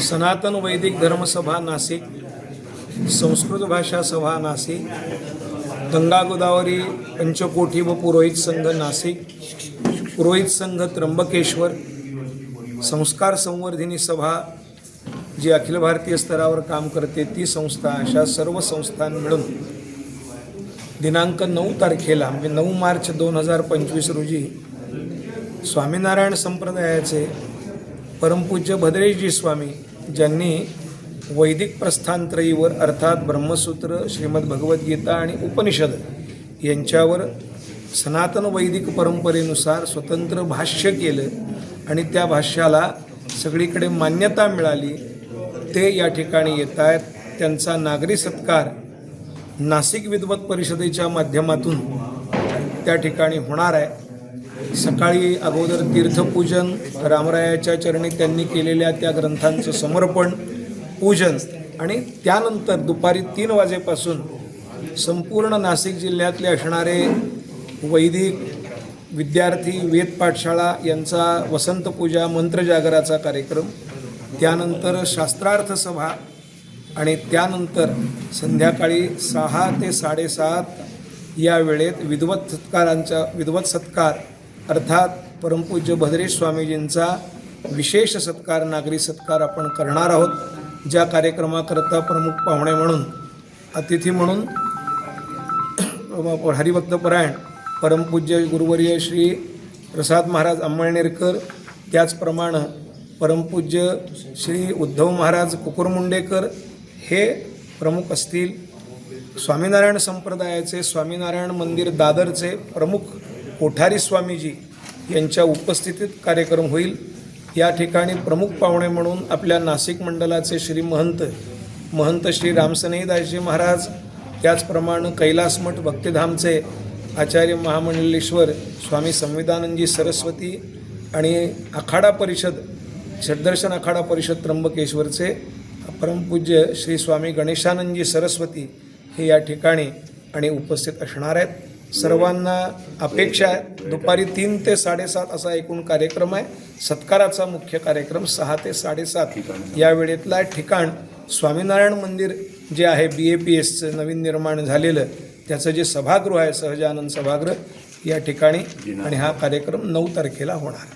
सनातन वैदिक धर्मसभा नाशिक संस्कृत भाषा सभा नाशिक गंगा गोदावरी पंचकोठी व पुरोहित संघ नाशिक पुरोहित संघ त्र्यंबकेश्वर संस्कार संवर्धिनी सभा जी अखिल भारतीय स्तरावर काम करते ती संस्था अशा सर्व संस्थां मिळून दिनांक नऊ तारखेला म्हणजे नऊ मार्च दोन हजार पंचवीस रोजी स्वामीनारायण संप्रदायाचे परमपूज्य भद्रेशजी स्वामी ज्यांनी वैदिक प्रस्थानत्रयीवर अर्थात ब्रह्मसूत्र श्रीमद भगवद्गीता आणि उपनिषद यांच्यावर सनातन वैदिक परंपरेनुसार स्वतंत्र भाष्य केलं आणि त्या भाष्याला सगळीकडे मान्यता मिळाली ते या ठिकाणी येत आहेत. त्यांचा नागरी सत्कार नाशिक विद्वत परिषदेच्या माध्यमातून त्या ठिकाणी होणार आहे. सकाळी अगोदर तीर्थपूजन रामरायाच्या चरणी त्यांनी केलेल्या त्या ग्रंथांचं समर्पण पूजन आणि त्यानंतर दुपारी तीन वाजेपासून संपूर्ण नाशिक जिल्ह्यातले असणारे वैदिक विद्यार्थी वेद पाठशाळा यांचा वसंत पूजा मंत्रजागराचा कार्यक्रम त्यानंतर शास्त्रार्थ सभा आणि त्यानंतर संध्याकाळी सहा ते साडेसात या वेळेत विद्वत सत्कारांचा विद्वत सत्कार अर्थात परमपूज्य भद्रेश स्वामीजींचा विशेष सत्कार नागरी सत्कार आपण करणार आहोत. ज्या कार्यक्रमाकरता प्रमुख पाहुणे म्हणून अतिथी म्हणून हरिभक्तपरायण परमपूज्य गुरुवर्य श्री प्रसाद महाराज अंमळनेरकर त्याचप्रमाणे परमपूज्य श्री उद्धव महाराज कुकुरमुंडेकर हे प्रमुख असतील. स्वामीनारायण संप्रदायाचे स्वामीनारायण मंदिर दादरचे प्रमुख कोठारी स्वामीजी यांच्या उपस्थितीत कार्यक्रम होईल. या ठिकाणी प्रमुख पाहुणे म्हणून आपल्या नाशिक मंडलाचे श्री महंत महंत श्री रामसनेदासजी महाराज त्याचप्रमाणे कैलासमठ भक्तिधामचे आचार्य महामंडलेश्वर स्वामी संविधानंदजी सरस्वती आणि आखाडा परिषद षड्दर्शन आखाडा परिषद त्र्यंबकेश्वरचे परमपूज्य श्री स्वामी गणेशानंदजी सरस्वती हे या ठिकाणी आणि उपस्थित असणार आहेत. सर्वांना अपेक्षा आहे. दुपारी तीन ते साडेसात असा एकूण कार्यक्रम आहे. सत्काराचा मुख्य कार्यक्रम सहा ते साडेसात. या वेळेतला ठिकाण स्वामीनारायण मंदिर जे आहे बी ए पी एसचं नवीन निर्माण झालेलं त्याचं जे सभागृह आहे सहजानंद सभागृह या ठिकाणी आणि हा कार्यक्रम नऊ तारखेला होणार